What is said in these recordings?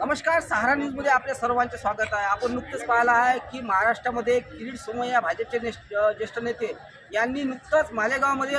नमस्कार सहारा न्यूजमध्ये आपल्या सर्वांचे स्वागत आहे. आपण नुकतंच पाहिलं आहे की महाराष्ट्रामध्ये किरीट सोमय्या भाजपचे ने ज्येष्ठ नेते यांनी नुकतंच मालेगावमध्ये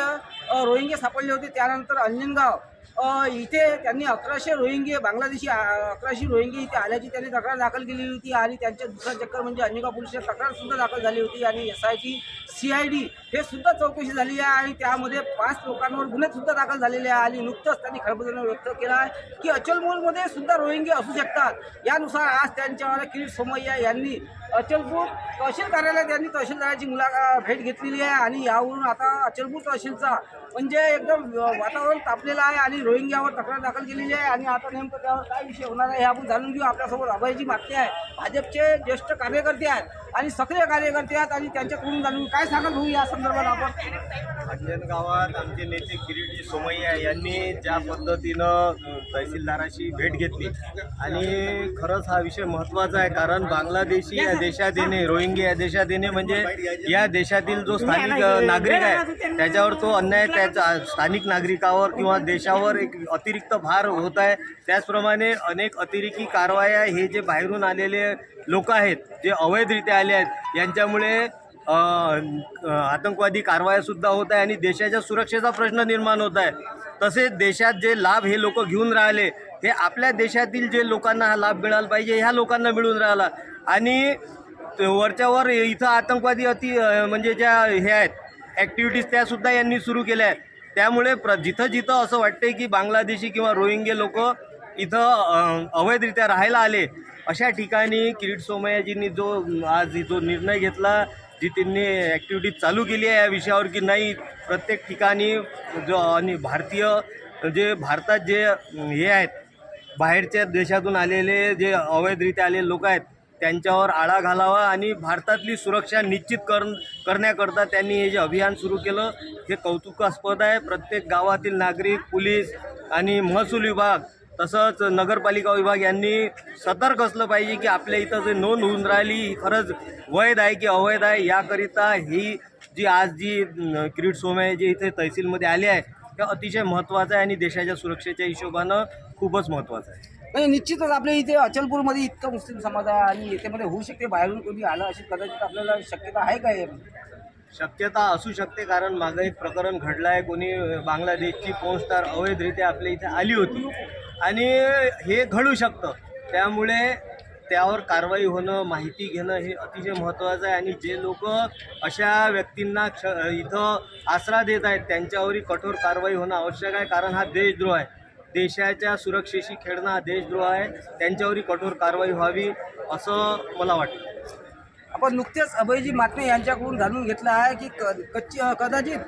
रोहिंगे सापडले होते. त्यानंतर अंजनगाव इथे त्यांनी अकराशे रोहिंगे बांगलादेशी अकराशे रोहिंगे इथे आल्याची त्यांनी तक्रार दाखल केली होती आणि त्यांच्या दुसरा चक्कर म्हणजे अनेका पोलीस तक्रार सुद्धा दाखल झाली होती आणि S I T C I D हे सुद्धा चौकशी झाली आहे आणि त्यामध्ये पाच लोकांवर गुन्हे सुद्धा दाखल झालेले आहे आणि नुकतंच त्यांनी खळबळजनक व्यक्त केला आहे की अचलपूरमध्ये सुद्धा रोहिंगे असू शकतात. यानुसार आज त्यांच्यावर किरीट सोमय्या यांनी अचलपूर तहसील कार्यालयात यांनी तहसीलदाराची मुला भेट घेतलेली आहे आणि यावरून आता अचलपूर तहसीलचा म्हणजे एकदम वातावरण तापलेलं आहे आणि रोहिंग्यावर तक्रार दाखल केलेली आहे आणि आता नेमकं त्यावर काय विषय होणार आहे हे आपण जाणून घेऊ. आपल्यासोबत अभयजी मागते आहे भाजपचे ज्येष्ठ कार्यकर्ते आहेत. आणि सक्रिय कार्यकर्ते आहेत आणि त्यांच्याकडून जाणून काय सांगाल भाऊ या संदर्भात आपण? अंजनगावात आमचे नेते किरीटी सोमय्या यांनी ज्या पद्धतीनं तहसीलदाराशी भेट घेतली. आणि खरंच हा विषय महत्त्वाचा आहे कारण बांगलादेशी या देशात येणे रोहिंगे या देशात येणे म्हणजे या देशातील जो स्थानिक नागरिक आहे त्याच्यावर तो अन्याय त्याचा स्थानिक नागरिकावर किंवा देशावर एक अतिरिक्त भार होत आहे. त्याचप्रमाणे अनेक अतिरेकी कारवाया हे जे बाहेरून आलेले लोक आहेत जे अवैधरित्या आले आहेत. यांच्यामुळे आतंकवादी कारवाया सुद्धा होत आहे आणि देशाच्या सुरक्षेचा प्रश्न निर्माण होत आहे. तसेच देशात जे लाभ हे लोक घेऊन राहिले हे आपल्या देशातील जे लोकांना हा लाभ मिळाला पाहिजे ह्या लोकांना मिळून राहिला. आणि वरच्यावर इथं आतंकवादी अति म्हणजे ज्या हे आहेत ॲक्टिव्हिटीज त्यासुद्धा यांनी सुरू केल्या आहेत. त्यामुळे प्र जिथं जिथं असं वाटते की बांगलादेशी किंवा रोहिंगे लोक इथं अवैधरित्या राहायला आले अशा ठिकाणी किरीट सोमय्याजींनी जो आज जो निर्णय घेतला जी त्यांनी ॲक्टिव्हिटी चालू केली आहे या विषयावर की नाही प्रत्येक ठिकाणी जो आणि भारतीय जे भारतात जे हे आहेत बाहेरच्या देशातून आलेले जे अवैधरित्या आलेले लोक आहेत त्यांच्यावर आळा घालावा आणि भारतातली सुरक्षा निश्चित कर करण्याकरता त्यांनी हे जे अभियान सुरू केलं हे कौतुकास्पद आहे. प्रत्येक गावातील नागरिक पोलीस आणि महसूल विभाग तसंच नगरपालिका विभाग यांनी सतर्क असलं पाहिजे की आपल्या इथं जे नोंद होऊन राहिली ही खरंच वैध आहे की अवैध आहे याकरिता ही जी आज जी अं, किरीट सोमय जे इथे तहसीलमध्ये आले आहे हे अतिशय महत्त्वाचं आहे आणि देशाच्या सुरक्षेच्या हिशोबानं खूपच महत्त्वाचं आहे. म्हणजे निश्चितच आपल्या इथे अचलपूरमध्ये इतकं मुस्लिम समाज आहे आणि याच्यामध्ये होऊ शकते बाहेरून कोणी आलं अशी कदाचित आपल्याला शक्यता आहे काय शक्यता असू शकते कारण मागं एक प्रकरण घडलं आहे कोणी बांगलादेशची पोर्न स्टार अवैधरित्या आपल्या इथे आली होती. आणि हे घडू शकतं. त्यामुळे त्यावर कारवाई होणं माहिती घेणं हे अतिशय महत्त्वाचं आहे आणि जे लोक अशा व्यक्तींना क्ष इथं आसरा देत आहेत त्यांच्यावरही कठोर कारवाई होणं आवश्यक आहे. कारण हा देशद्रोह आहे. देशाच्या सुरक्षेशी खेळणं हा देशद्रोह आहे. त्यांच्यावरही कठोर कारवाई व्हावी असं मला वाटतं. आपण नुकतेच अभयजी मातने यांच्याकडून जाणून घेतलं आहे की क कच्ची कदाचित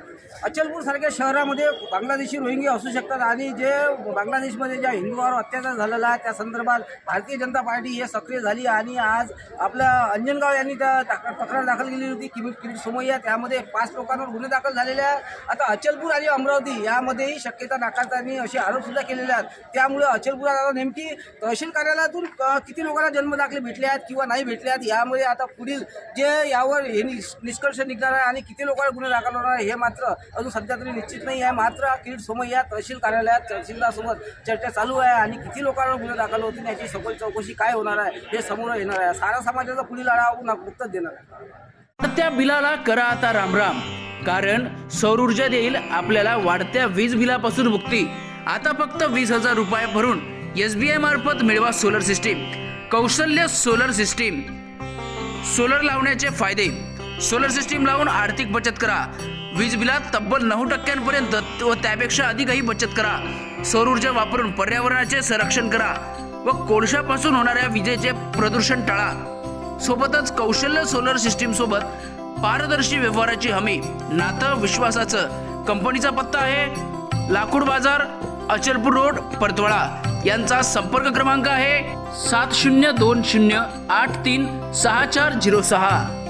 अचलपूरसारख्या शहरामध्ये बांगलादेशी रोहिंगी असू शकतात आणि जे बांगलादेशमध्ये ज्या हिंदूवर अत्याचार झालेला आहे त्या संदर्भात भारतीय जनता पार्टी हे सक्रिय झाली आणि आज आपल्या अंजनगाव यांनी त्या तक्रार दाखल केली होती किमिट किरीट सोमय्या त्यामध्ये पाच लोकांवर गुन्हे दाखल झालेले आहेत. आता अचलपूर आणि अमरावती यामध्येही शक्यता नाकारताना असे आरोपसुद्धा केलेले आहेत. त्यामुळे अचलपुरात आता नेमकी तहसील कार्यालयातून किती लोकांना जन्मदाखले भेटले आहेत किंवा नाही भेटले आहेत यामुळे आता पुढील जे यावर हे निष्कर्ष निघणार आहे आणि किती लोकांना गुन्हे दाखल होणार आहे हे मात्र अजून सध्या तरी निश्चित नाही आहे. मात्र किरीट या तहसील कार्यालयात तहसीलदारसोबत चर्चा चालू आहे आणि किती लोकांना गुन्हे दाखल होतील याची सखोल चौकशी काय होणार आहे हे समोर येणार आहे. सारा समाजाचा पुढील आढावा आपण देणार आहे. वाढत्या बिलाला करा आता रामराम. कारण सौर ऊर्जा देईल आपल्याला वाढत्या वीज बिलापासून मुक्ती. आता फक्त वीस हजार रुपये भरून एस बी आय मार्फत मिळवा सोलर सिस्टीम कौशल्य सोलर सिस्टीम सोलर लावण्याचे फायदे. सोलर सिस्टीम लावून आर्थिक बचत करा. वीज बिलात तब्बल नऊ टक्क्यांपर्यंत व त्यापेक्षा अधिकही बचत करा. सौर ऊर्जा वापरून पर्यावरणाचे संरक्षण करा व कोळशापासून होणाऱ्या विजेचे प्रदूषण टाळा. सोबतच कौशल्य सोलर सिस्टीम सोबत पारदर्शी व्यवहाराची हमी. नातं विश्वासाचं. कंपनीचा पत्ता आहे लाकूड बाजार अचलपूर रोड परतवाडा. यांचा संपर्क क्रमांक आहे सात शून्य दोन शून्य आठ तीन सहा चार झिरो सहा.